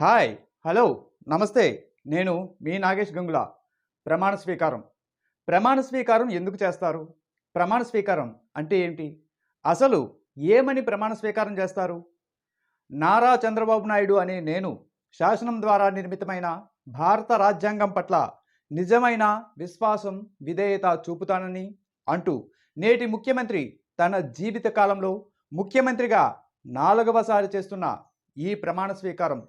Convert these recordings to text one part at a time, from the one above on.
Hi hello నమస్తే. నేను మీ నాగేష్ గంగుల. ప్రమాణ స్వీకారం. ప్రమాణ స్వీకారం ఎందుకు చేస్తారు? ప్రమాణ స్వీకారం అంటే ఏంటి? అసలు ఏమని ప్రమాణ స్వీకారం చేస్తారు? నారా చంద్రబాబు నాయుడు అనే నేను శాసనం ద్వారా నిర్మితమైన భారత రాజ్యాంగం పట్ల నిజమైన విశ్వాసం విధేయత చూపుతానని అంటూ నేటి ముఖ్యమంత్రి తన జీవిత కాలంలో ముఖ్యమంత్రిగా నాలుగవసారి చేస్తున్న ఈ ప్రమాణ స్వీకారం.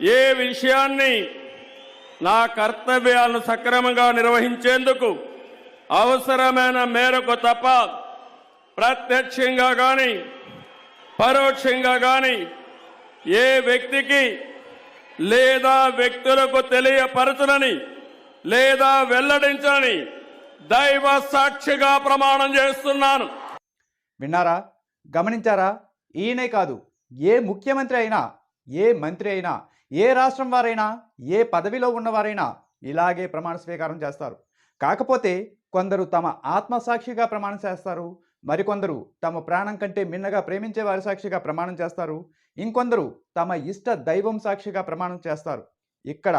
ఏ విషయాన్ని నా కర్తవ్యాలను సక్రమంగా నిర్వహించేందుకు అవసరమైన మేరకు తప్ప ప్రత్యక్షంగా కానీ పరోక్షంగా కానీ ఏ వ్యక్తికి లేదా వ్యక్తులకు తెలియపరచనని లేదా వెల్లడించని దైవ సాక్షిగా ప్రమాణం చేస్తున్నాను. విన్నారా? గమనించారా? ఈయనే కాదు ఏ ముఖ్యమంత్రి అయినా ఏ మంత్రి అయినా ఏ రాష్ట్రం వారైనా ఏ పదవిలో ఉన్నవారైనా ఇలాగే ప్రమాణ స్వీకారం చేస్తారు. కాకపోతే కొందరు తమ ఆత్మసాక్షిగా ప్రమాణం చేస్తారు మరికొందరు తమ ప్రాణం కంటే మిన్నగా ప్రేమించే వారి సాక్షిగా ప్రమాణం చేస్తారు ఇంకొందరు తమ ఇష్ట దైవం సాక్షిగా ప్రమాణం చేస్తారు. ఇక్కడ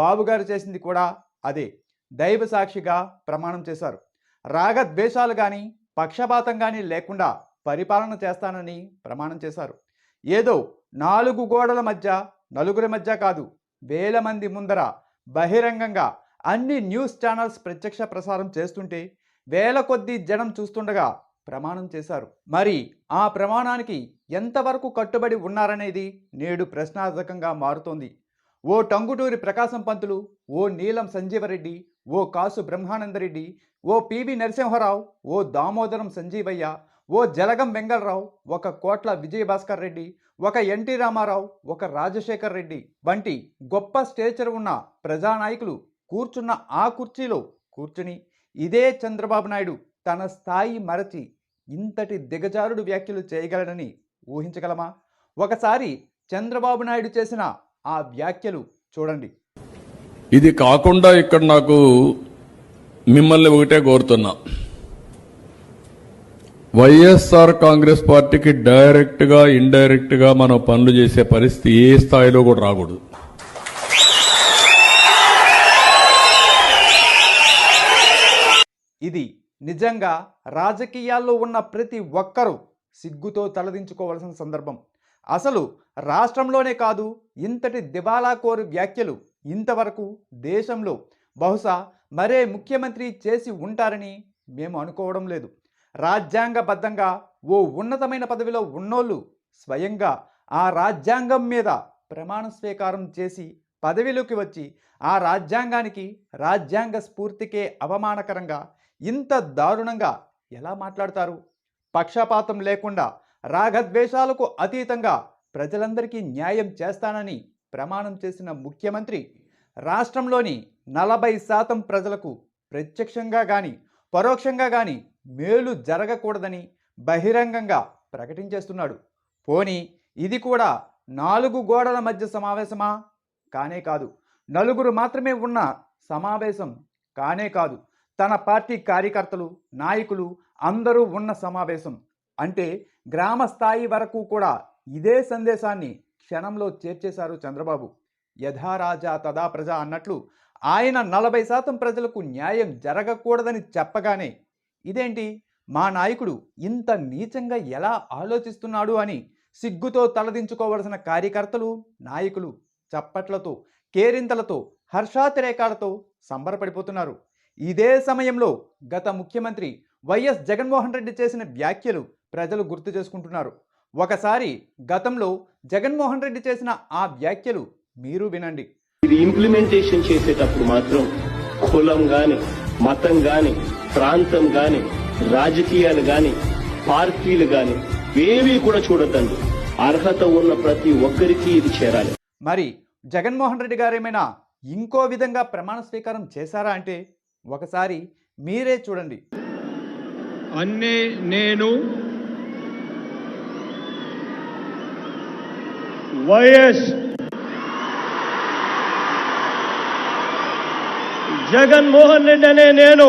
బాబుగారు చేసింది కూడా అదే దైవ సాక్షిగా ప్రమాణం చేశారు. రాగద్వేషాలు కానీ పక్షపాతం కానీ లేకుండా పరిపాలన చేస్తానని ప్రమాణం చేశారు. ఏదో నాలుగు గోడల మధ్య నలుగురి మధ్య కాదు వేల మంది ముందర బహిరంగంగా అన్ని న్యూస్ ఛానల్స్ ప్రత్యక్ష ప్రసారం చేస్తుంటే వేల కొద్దీ జనం చూస్తుండగా ప్రమాణం చేశారు. మరి ఆ ప్రమాణానికి ఎంతవరకు కట్టుబడి ఉన్నారనేది నేడు ప్రశ్నార్థకంగా మారుతోంది. ఓ టంగుటూరి ప్రకాశం పంతులు ఓ నీలం సంజీవరెడ్డి ఓ కాసు బ్రహ్మానందరెడ్డి ఓ పివి నరసింహరావు ఓ దామోదరం సంజీవయ్య ఓ జలగం వెంగళరావు ఒక కోట్ల విజయభాస్కర్ రెడ్డి ఒక ఎన్టీ రామారావు ఒక రాజశేఖర్ రెడ్డి వంటి గొప్ప స్టేచర్ ఉన్న ప్రజానాయకులు కూర్చున్న ఆ కుర్చీలో కూర్చుని ఇదే చంద్రబాబు నాయుడు తన స్థాయి మరచి ఇంతటి దిగజారుడు వ్యాఖ్యలు చేయగలడని ఊహించగలమా? ఒకసారి చంద్రబాబు నాయుడు చేసిన ఆ వ్యాఖ్యలు చూడండి. ఇది కాకుండా ఇక్కడ నాకు మిమ్మల్ని ఒకటే కోరుతున్నా. వైఎస్ఆర్ కాంగ్రెస్ పార్టీకి డైరెక్ట్గా ఇండైరెక్ట్గా మనం పనులు చేసే పరిస్థితి ఏ స్థాయిలో కూడా రాకూడదు. ఇది నిజంగా రాజకీయాల్లో ఉన్న ప్రతి ఒక్కరూ సిగ్గుతో తలదించుకోవాల్సిన సందర్భం. అసలు రాష్ట్రంలోనే కాదు ఇంతటి దివాలాకోరు వ్యాఖ్యలు ఇంతవరకు దేశంలో బహుశా మరే ముఖ్యమంత్రి చేసి ఉంటారని మేము అనుకోవడం లేదు. రాజ్యాంగబద్ధంగా ఓ ఉన్నతమైన పదవిలో ఉన్నోళ్ళు స్వయంగా ఆ రాజ్యాంగం మీద ప్రమాణ స్వీకారం చేసి పదవిలోకి వచ్చి ఆ రాజ్యాంగానికి రాజ్యాంగ స్ఫూర్తికే అవమానకరంగా ఇంత దారుణంగా ఎలా మాట్లాడతారు? పక్షపాతం లేకుండా రాగద్వేషాలకు అతీతంగా ప్రజలందరికీ న్యాయం చేస్తానని ప్రమాణం చేసిన ముఖ్యమంత్రి రాష్ట్రంలోని నలభై శాతం ప్రజలకు ప్రత్యక్షంగా కానీ పరోక్షంగా కానీ మేలు జరగకూడదని బహిరంగంగా ప్రకటించేస్తున్నాడు. పోనీ ఇది కూడా నాలుగు గోడల మధ్య సమావేశమా? కానే కాదు. నలుగురు మాత్రమే ఉన్న సమావేశం కానే కాదు. తన పార్టీ కార్యకర్తలు నాయకులు అందరూ ఉన్న సమావేశం. అంటే గ్రామ స్థాయి వరకు కూడా ఇదే సందేశాన్ని క్షణంలో చేర్చేశారు చంద్రబాబు. యథారాజా తదా ప్రజ అన్నట్లు ఆయన నలభై శాతం ప్రజలకు న్యాయం జరగకూడదని చెప్పగానే ఇదేంటి? మా నాయకుడు ఇంత నీచంగా ఎలా ఆలోచిస్తున్నాడు అని సిగ్గుతో తలదించుకోవలసిన కార్యకర్తలు నాయకులు చప్పట్లతో కేరింతలతో హర్షాతిరేకాలతో సంబరపడిపోతున్నారు. ఇదే సమయంలో గత ముఖ్యమంత్రి వైఎస్ జగన్మోహన్ రెడ్డి చేసిన వ్యాఖ్యలు ప్రజలు గుర్తు చేసుకుంటున్నారు. ఒకసారి గతంలో జగన్మోహన్ రెడ్డి చేసిన ఆ వ్యాఖ్యలు మీరు వినండి. ఇది ఇంప్లిమెంటేషన్ చేసేటప్పుడు మాత్రం కులం కానీ మతం కానీ ప్రాంతం గాని రాజకీయాలు గాని పార్టీలు గాని ఏవి కూడా చూడొద్దండి. అర్హత ఉన్న ప్రతి ఒక్కరికి ఇది చేరాలి. మరి జగన్మోహన్ రెడ్డి గారు ఏమైనా ఇంకో విధంగా ప్రమాణ స్వీకారం చేశారా అంటే ఒకసారి మీరే చూడండి. అన్నే నేను వైఎస్ జగన్మోహన్ రెడ్డి అనే నేను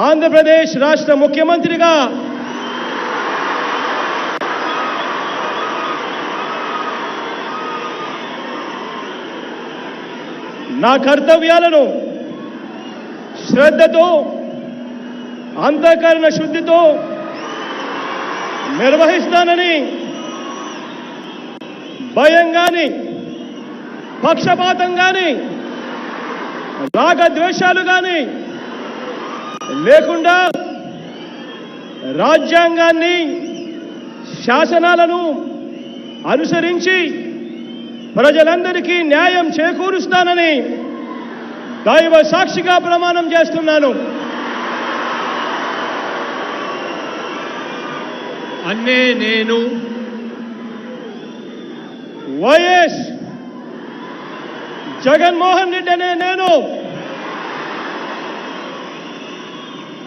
ఆంధ్రప్రదేశ్ రాష్ట్ర ముఖ్యమంత్రిగా నా కర్తవ్యాలను శ్రద్ధతో అంతఃకరణ శుద్ధితో నిర్వహిస్తానని భయం కానీ పక్షపాతం గాని రాగద్వేషాలు కానీ లేకుండా రాజ్యాంగాన్ని శాసనాలను అనుసరించి ప్రజలందరికీ న్యాయం చేకూరుస్తానని దైవ సాక్షిగా ప్రమాణం చేస్తున్నాను. అన్నే నేను. వైఎస్ జగన్మోహన్ రెడ్డి అనే నేను.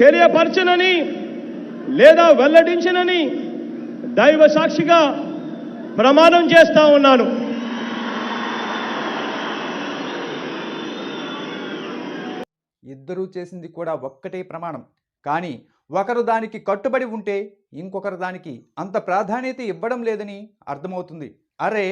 తెలియపరచనని లేదా వెల్లడించనని దైవ సాక్షిగా ప్రమాణం చేస్తా ఉన్నాను. ఇద్దరూ చేసింది కూడా ఒక్కటే ప్రమాణం. కానీ ఒకరు దానికి కట్టుబడి ఉంటే ఇంకొకరు దానికి అంత ప్రాధాన్యత ఇవ్వడం లేదని అర్థమవుతుంది. అరే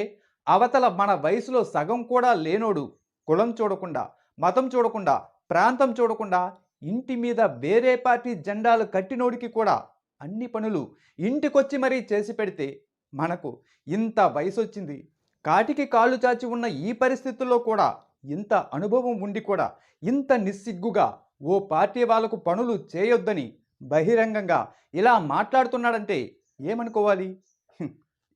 అవతల మన వయసులో సగం కూడా లేనోడు కులం చూడకుండా మతం చూడకుండా ప్రాంతం చూడకుండా ఇంటి మీద వేరే పార్టీ జెండాలు కట్టినోడికి కూడా అన్ని పనులు ఇంటికొచ్చి మరీ చేసి పెడితే మనకు ఇంత వయసు వచ్చింది కాటికి కాళ్ళు చాచి ఉన్న ఈ పరిస్థితుల్లో కూడా ఇంత అనుభవం ఉండి కూడా ఇంత నిస్సిగ్గుగా ఓ పార్టీ వాళ్ళకు పనులు చేయొద్దని బహిరంగంగా ఇలా మాట్లాడుతున్నాడంటే ఏమనుకోవాలి?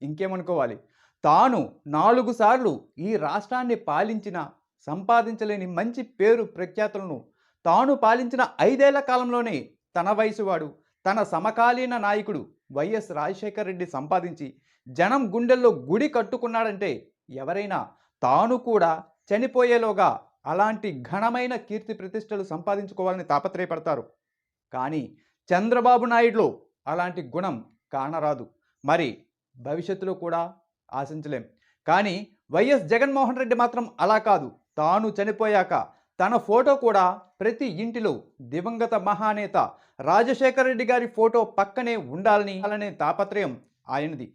ఇంకేమనుకోవాలి? తాను నాలుగు సార్లు ఈ రాష్ట్రాన్ని పాలించిన సంపాదించలేని మంచి పేరు ప్రఖ్యాతులను తాను పాలించిన ఐదేళ్ళ కాలంలోనే తన వయసువాడు తన సమకాలీన నాయకుడు వైఎస్ రాజశేఖర రెడ్డి సంపాదించి జనం గుండెల్లో గుడి కట్టుకున్నాడంటే ఎవరైనా తాను కూడా చనిపోయేలోగా అలాంటి ఘనమైన కీర్తి ప్రతిష్టలు సంపాదించుకోవాలని తాపత్రయపడతారు. కానీ చంద్రబాబు నాయుడులో అలాంటి గుణం కానరాదు. మరి భవిష్యత్తులో కూడా ఆశించలేం. కానీ వైఎస్ జగన్మోహన్ రెడ్డి మాత్రం అలా కాదు. తాను చనిపోయాక తన ఫోటో కూడా ప్రతి ఇంటిలో దివంగత మహానేత రాజశేఖర రెడ్డి గారి ఫోటో పక్కనే ఉండాలని అలానే తాపత్రయం ఆయనది.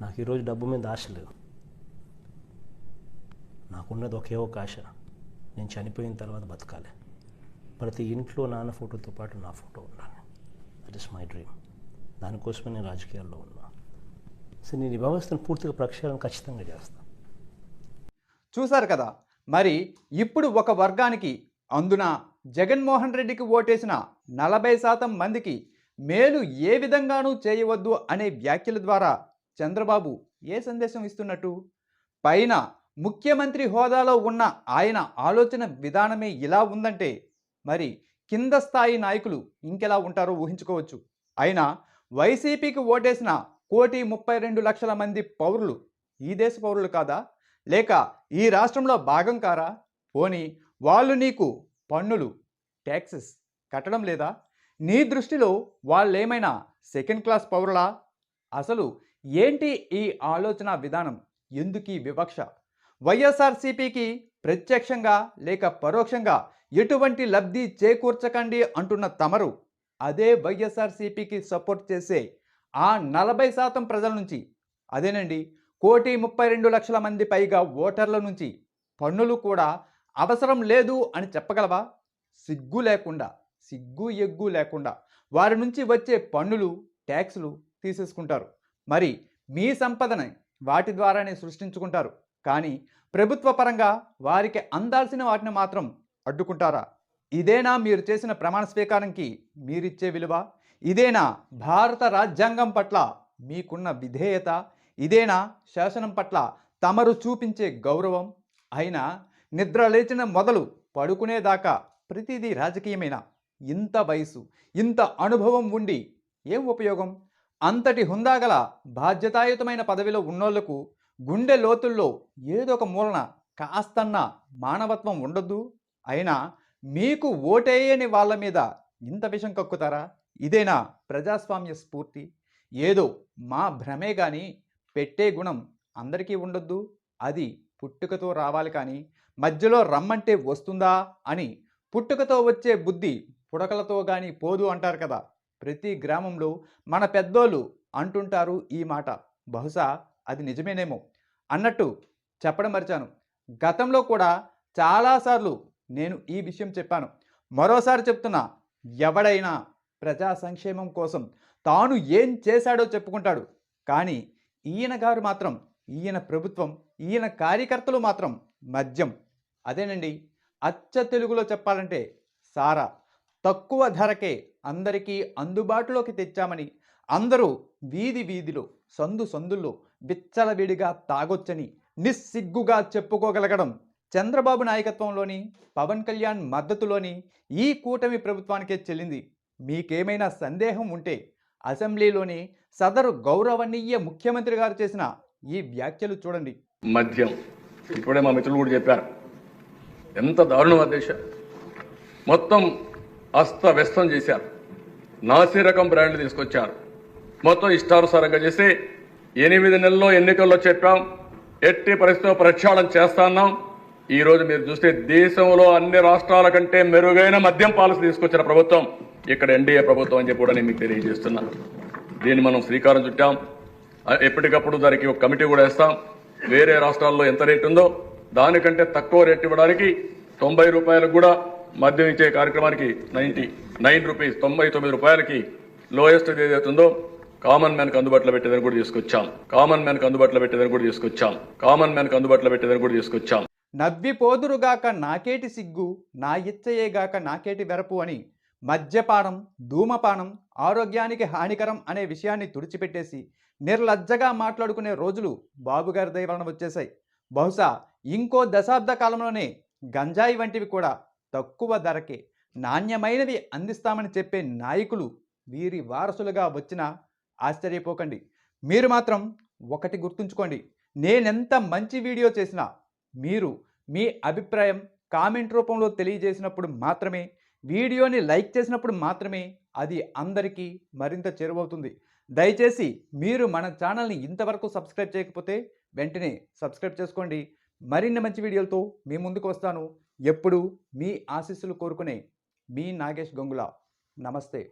నాకు ఈరోజు డబ్బు మీద ఆశ లేదు. నాకున్నది ఒకే ఒక ఆశ. నేను చనిపోయిన తర్వాత బతకాలి. ప్రతి ఇంట్లో నాన్న ఫోటోతో పాటు నా ఫోటో ఉండాలి. దట్ ఇస్ మై డ్రీమ్ దానికోసమే నేను రాజకీయాల్లో ఉన్నా. సో నేను ఈ వ్యవస్థను పూర్తిగా ప్రక్షాళన ఖచ్చితంగా చేస్తాను చూశారు కదా మరి ఇప్పుడు ఒక వర్గానికి అందున జగన్మోహన్ రెడ్డికి ఓటేసిన నలభై శాతం మందికి మేలు ఏ విధంగానూ చేయవద్దు అనే వ్యాఖ్యల ద్వారా చంద్రబాబు ఏ సందేశం ఇస్తున్నట్టు? పైన ముఖ్యమంత్రి హోదాలో ఉన్న ఆయన ఆలోచన విధానమే ఇలా ఉందంటే మరి కింద స్థాయి నాయకులు ఇంకెలా ఉంటారో ఊహించుకోవచ్చు. అయినా వైసీపీకి ఓటేసిన కోటి ముప్పై రెండు లక్షల మంది పౌరులు ఈ దేశ పౌరులు కాదా? లేక ఈ రాష్ట్రంలో భాగం కారా? పోని వాళ్ళు నీకు పన్నులు ట్యాక్సెస్ కట్టడం లేదా? నీ దృష్టిలో వాళ్ళేమైనా సెకండ్ క్లాస్ పౌరులా? అసలు ఏంటి ఈ ఆలోచన విధానం? ఎందుకు ఈ వివక్ష? వైఎస్ఆర్సీపీకి ప్రత్యక్షంగా లేక పరోక్షంగా ఎటువంటి లబ్ధి చేకూర్చకండి అంటున్న తమరు. అదే వైఎస్ఆర్సీపీకి సపోర్ట్ చేసే ఆ నలభై శాతం ప్రజల నుంచి. అదేనండి కోటి ముప్పై రెండు లక్షల మంది పైగా ఓటర్ల నుంచి పన్నులు కూడా అవసరం లేదు అని చెప్పగలవా? సిగ్గు లేకుండా సిగ్గు ఎగ్గు లేకుండా వారి నుంచి వచ్చే పన్నులు ట్యాక్సులు తీసేసుకుంటారు. మరి మీ సంపదని వాటి ద్వారానే సృష్టించుకుంటారు. కానీ ప్రభుత్వ పరంగా వారికి అందాల్సిన వాటిని మాత్రం అడ్డుకుంటారా? ఇదేనా మీరు చేసిన ప్రమాణ స్వీకారంకి మీరిచ్చే విలువ? ఇదేనా భారత రాజ్యాంగం పట్ల మీకున్న విధేయత? ఇదేనా శాసనం పట్ల తమరు చూపించే గౌరవం? అయినా నిద్ర లేచిన మొదలు పడుకునేదాకా ప్రతిదీ రాజకీయమైన? ఇంత వయసు ఇంత అనుభవం ఉండి ఏం ఉపయోగం? అంతటి హుందాగల బాధ్యతాయుతమైన పదవిలో ఉన్నోళ్ళకు గుండె లోతుల్లో ఏదో ఒక మూలన కాస్తన్న మానవత్వం ఉండొద్దు? అయినా మీకు ఓటేయని వాళ్ళ మీద ఇంత విషం కక్కుతారా? ఇదేనా ప్రజాస్వామ్య స్ఫూర్తి? ఏదో మా భ్రమే కానీ పెట్టే గుణం అందరికీ ఉండొద్దు. అది పుట్టుకతో రావాలి కానీ మధ్యలో రమ్మంటే వస్తుందా అని పుట్టుకతో వచ్చే బుద్ధి పుడకలతో కానీ పోదు అంటారు కదా. ప్రతి గ్రామంలో మన పెద్దోళ్ళు అంటుంటారు ఈ మాట. బహుశా అది నిజమేనేమో. అన్నట్టు చెప్పడం మరిచాను. గతంలో కూడా చాలాసార్లు నేను ఈ విషయం చెప్పాను. మరోసారి చెప్తున్నా ఎవడైనా ప్రజా సంక్షేమం కోసం తాను ఏం చేశాడో చెప్పుకుంటాడు. కానీ ఈయన గారు మాత్రం ఈయన ప్రభుత్వం ఈయన కార్యకర్తలు మాత్రం మద్యం. అదేనండి అచ్చ తెలుగులో చెప్పాలంటే సారా. తక్కువ ధరకే అందరికీ అందుబాటులోకి తెచ్చామని అందరూ వీధి వీధిలో సందు సందుల్లో విచ్చలవిడిగా తాగొచ్చని నిస్సిగ్గుగా చెప్పుకోగలగడం చంద్రబాబు నాయకత్వంలోని పవన్ కళ్యాణ్ మద్దతులోని ఈ కూటమి ప్రభుత్వానికే చెల్లింది. మీకేమైనా సందేహం ఉంటే అసెంబ్లీలోని సదరు గౌరవనీయ ముఖ్యమంత్రి గారు చేసిన ఈ వ్యాఖ్యలు చూడండి. మద్యం. ఇప్పుడే మా మిత్రులు కూడా చెప్పారు. ఎంత దారుణం అధ్యక్ష మొత్తం అస్తవ్యస్తం చేశారు. నాసి రకం బ్రాండ్లు తీసుకొచ్చారు. మొత్తం ఇష్టానుసారంగా చేసి ఎనిమిది నెలల్లో ఎన్నికల్లో చెప్పాం. ఎట్టి పరిస్థితిలో ప్రక్షాళన చేస్తాన్నాం ఈరోజు మీరు చూస్తే దేశంలో అన్ని రాష్ట్రాల కంటే మెరుగైన మద్యం పాలసీ తీసుకొచ్చిన ప్రభుత్వం. ఇక్కడ ఎన్డీఏ ప్రభుత్వం అని చెప్పి కూడా నేను మీకు తెలియజేస్తున్నాను దీన్ని మనం శ్రీకారం చుట్టాం. ఎప్పటికప్పుడు దానికి ఒక కమిటీ కూడా వేస్తాం. వేరే రాష్ట్రాల్లో ఎంత రేటు ఉందో దానికంటే తక్కువ రేట్ ఇవ్వడానికి తొంభై రూపాయలకు కూడా మద్యం ఇచ్చే కార్యక్రమానికి నైన్టీ నైన్ రూపీస్ తొంభై తొమ్మిది రూపాయలకి లోయెస్ట్ ఏదైతే ఉందో కామన్ మ్యాన్కి అందుబాటులో పెట్టేదని కూడా తీసుకొచ్చాం. కామన్ మ్యాన్కి అందుబాటులో పెట్టేదని కూడా తీసుకొచ్చాం. కామన్ మ్యాన్కి అందుబాటులో పెట్టేదని కూడా తీసుకొచ్చాం. నవ్విపోదురుగాక నాకేటి సిగ్గు నా ఇచ్చయేగాక నాకేటి వెరపు అని మద్యపానం ధూమపానం ఆరోగ్యానికి హానికరం అనే విషయాన్ని తుడిచిపెట్టేసి నిర్లజ్జగా మాట్లాడుకునే రోజులు బాబుగారి దయవలన వచ్చేశాయి. బహుశా ఇంకో దశాబ్ద కాలంలోనే గంజాయి వంటివి కూడా తక్కువ ధరకే నాణ్యమైనవి అందిస్తామని చెప్పే నాయకులు వీరి వారసులుగా వచ్చినా ఆశ్చర్యపోకండి. మీరు మాత్రం ఒకటి గుర్తుంచుకోండి. నేనెంత మంచి వీడియో చేసినా మీరు మీ అభిప్రాయం కామెంట్ రూపంలో తెలియజేసినప్పుడు మాత్రమే వీడియోని లైక్ చేసినప్పుడు మాత్రమే అది అందరికీ మరింత చేరువవుతుంది. దయచేసి మీరు మన ఛానల్ని ఇంతవరకు సబ్స్క్రైబ్ చేయకపోతే వెంటనే సబ్స్క్రైబ్ చేసుకోండి. మరిన్ని మంచి వీడియోలతో మీ ముందుకు వస్తాను. ఎప్పుడు మీ ఆశీస్సులు కోరుకునే మీ నాగేష్ గంగుల. నమస్తే.